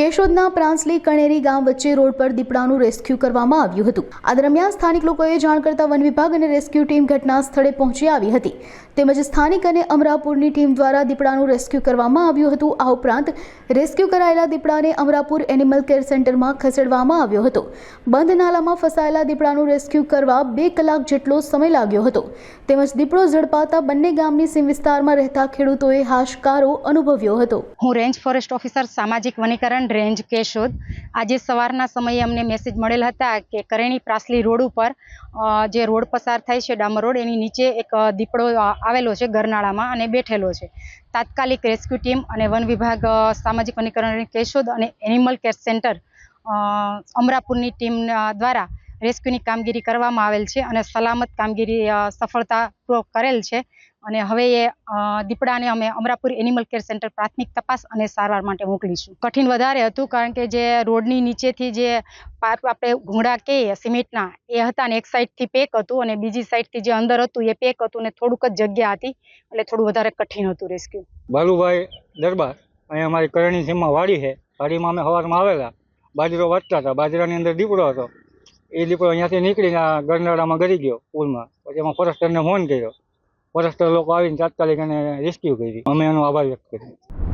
કેશોદના પ્રાંસલી કણેરી ગામ વચ્ચે રોડ પર દીપડાનું રેસ્ક્યુ કરવામાં આવ્યું હતું. આ દરમિયાન સ્થાનિક લોકોએ જાણ કરતા વન વિભાગ અને રેસ્ક્યુ ટીમ ઘટના સ્થળે પહોંચી આવી હતી. તેમજ સ્થાનિક અને અમરાપુરની ટીમ દ્વારા દીપડાનું રેસ્ક્યુ કરવામાં આવ્યું હતું. આ ઉપરાંત રેસ્ક્યુ કરાયેલા દીપડાને અમરાપુર એનિમલ કેર સેન્ટરમાં ખસેડવામાં આવ્યો હતો. બંધ નાલામાં ફસાયેલા દીપડાનું રેસ્ક્યુ કરવા બે કલાક જેટલો સમય લાગ્યો હતો. તેમજ દીપડો ઝડપાતા બંને ગામની સીમ વિસ્તારમાં રહેતા ખેડૂતોએ હાશકારો અનુભવ્યો હતો. હું રેન્જ ફોરેસ્ટ ઓફિસર સામાજિક વનીકરણ રેન્જ કેશોદ આજે સવારના સમયે અમને મેસેજ મળેલ હતા કે કરેણી પ્રાસલી રોડ ઉપર જે રોડ પસાર થાય છે ડામર રોડ, એની નીચે એક દીપડો આવેલો છે ગરનાળામાં અને બેઠેલો છે. તાત્કાલિક રેસ્ક્યુ ટીમ અને વન વિભાગ સામાજિક વનીકરણ કેશોદ અને એનિમલ કેર સેન્ટર અમરાપુરની ટીમ દ્વારા રેસ્ક્યુની કામગીરી કરવામાં આવેલ છે અને સલામત કામગીરી સફળતાપૂર્વક કરેલ છે. અને હવે એ દીપડાને અમે અમરાપુર એનિમલ કેર સેન્ટર પ્રાથમિક તપાસ અને સારવાર માટે મોકલીશું. કઠિન વધારે હતું કારણ કે જે રોડની નીચેથી જે આપણે ઘૂંડા કહીએ સિમેન્ટના એ હતા ને એક સાઈડથી પેક હતું અને બીજી સાઈડથી જે અંદર હતું એ પેક હતું ને થોડુંક જ જગ્યા હતી એટલે થોડું વધારે કઠિન હતું રેસ્ક્યુ. બાલુભાઈ દરબાર, અહીંયા અમારી કરણી સીમમાં વાડી છે. વાડીમાં અમે સવારમાં આવેલા. બાજરો વાંચતા હતા. બાજરાની અંદર દીપડો હતો. એ દીપડો અહીંયાથી નીકળીને આ ગરનાળામાં ગરી ગયો પુલમાં પછી એમાં ફોરેસ્ટરને ફોન કર્યો. ફોરેસ્ટર લોકો આવીને તાત્કાલિક એને રેસ્ક્યુ કરી. અમે એનો આભાર વ્યક્ત કર્યો.